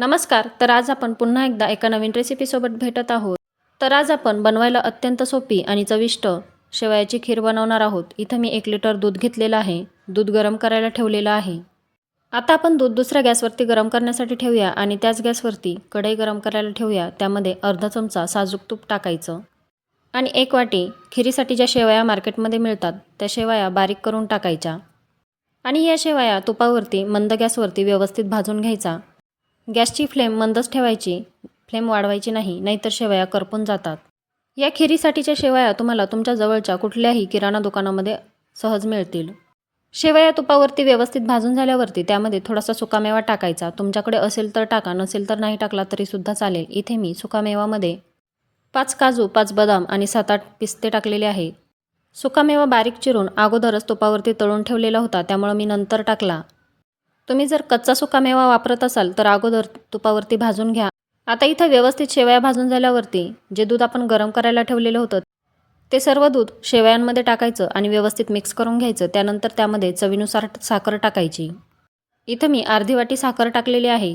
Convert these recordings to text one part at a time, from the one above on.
नमस्कार तर आज आपण पुन्हा एकदा एका नवीन रेसिपीसोबत भेटत आहोत. तर आज आपण बनवायला अत्यंत सोपी आणि चविष्ट शेवयाची खीर बनवणार आहोत. इथं मी एक लिटर दूध घेतलेलं आहे. दूध गरम करायला ठेवलेलं आहे. आता आपण दूध दुसऱ्या गॅसवरती गरम करण्यासाठी ठेवूया आणि त्याच गॅसवरती कढई गरम करायला ठेवूया. त्यामध्ये अर्धा चमचा साजूक तूप टाकायचं. आणि एक वाटी खिरीसाठी ज्या शेवया मार्केटमध्ये मिळतात त्या शेवया बारीक करून टाकायच्या. आणि या शेवया तुपावरती मंद गॅसवरती व्यवस्थित भाजून घ्यायचा. गॅसची फ्लेम मंदच ठेवायची. फ्लेम वाढवायची नाही नाहीतर शेवया करपून जातात. या खिरीसाठीच्या शेवया तुम्हाला तुमच्या जवळच्या कुठल्याही किराणा दुकानामध्ये सहज मिळतील. शेवया तुपावरती व्यवस्थित भाजून झाल्यावरती त्यामध्ये थोडासा सुकामेवा टाकायचा. तुमच्याकडे असेल तर टाका नसेल तर नाही टाकला तरीसुद्धा चालेल. इथे मी सुकामेवामध्ये पाच काजू पाच बदाम आणि सात आठ पिस्ते टाकलेले आहे. सुकामेवा बारीक चिरून अगोदरच तुपावरती तळून ठेवलेला होता त्यामुळं मी नंतर टाकला. तुम्ही जर कच्चा सुकामेवा वापरत असाल तर अगोदर तुपावरती भाजून घ्या. आता इथं व्यवस्थित शेवया भाजून झाल्यावरती जे दूध आपण गरम करायला ठेवलेलं होतं ते सर्व दूध शेवयांमध्ये टाकायचं आणि व्यवस्थित मिक्स करून घ्यायचं. त्यानंतर त्यामध्ये चवीनुसार साखर टाकायची. इथं मी अर्धी वाटी साखर टाकलेली आहे.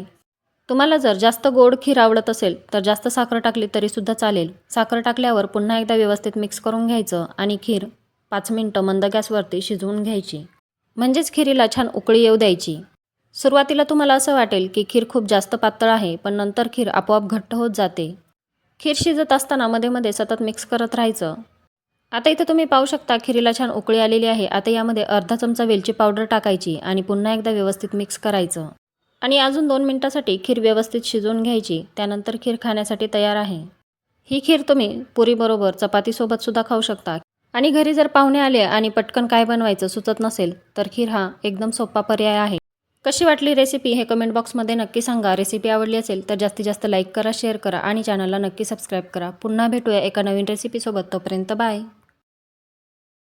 तुम्हाला जर जास्त गोड खीर आवडत असेल तर जास्त साखर टाकली तरीसुद्धा चालेल. साखर टाकल्यावर पुन्हा एकदा व्यवस्थित मिक्स करून घ्यायचं आणि खीर पाच मिनटं मंद गॅसवरती शिजवून घ्यायची. म्हणजेच खिरीला छान उकळी येऊ द्यायची. सुरुवातीला तुम्हाला असं वाटेल की खीर खूप जास्त पातळ आहे पण नंतर खीर आपोआप घट्ट होत जाते. खीर शिजत असताना मध्ये मध्ये सतत मिक्स करत राहायचं. आता इथं तुम्ही पाहू शकता खिरीला छान उकळी आलेली आहे. आता यामध्ये अर्धा चमचा वेलची पावडर टाकायची आणि पुन्हा एकदा व्यवस्थित मिक्स करायचं. आणि अजून दोन मिनटासाठी खीर व्यवस्थित शिजवून घ्यायची. त्यानंतर खीर खाण्यासाठी तयार आहे. ही खीर तुम्ही पुरीबरोबर चपातीसोबत सुद्धा खाऊ शकता. आणि घरी जर पाहुणे आले आणि पटकन काय बनवायचं सुचत नसेल तर खीर हा एकदम सोपा पर्याय आहे. कशी वाटली रेसिपी हे कमेंट बॉक्समध्ये नक्की सांगा. रेसिपी आवडली असेल तर जास्तीत जास्त लाईक करा शेअर करा आणि चॅनलला नक्की सबस्क्राईब करा. पुन्हा भेटूया एका नवीन रेसिपीसोबत तोपर्यंत बाय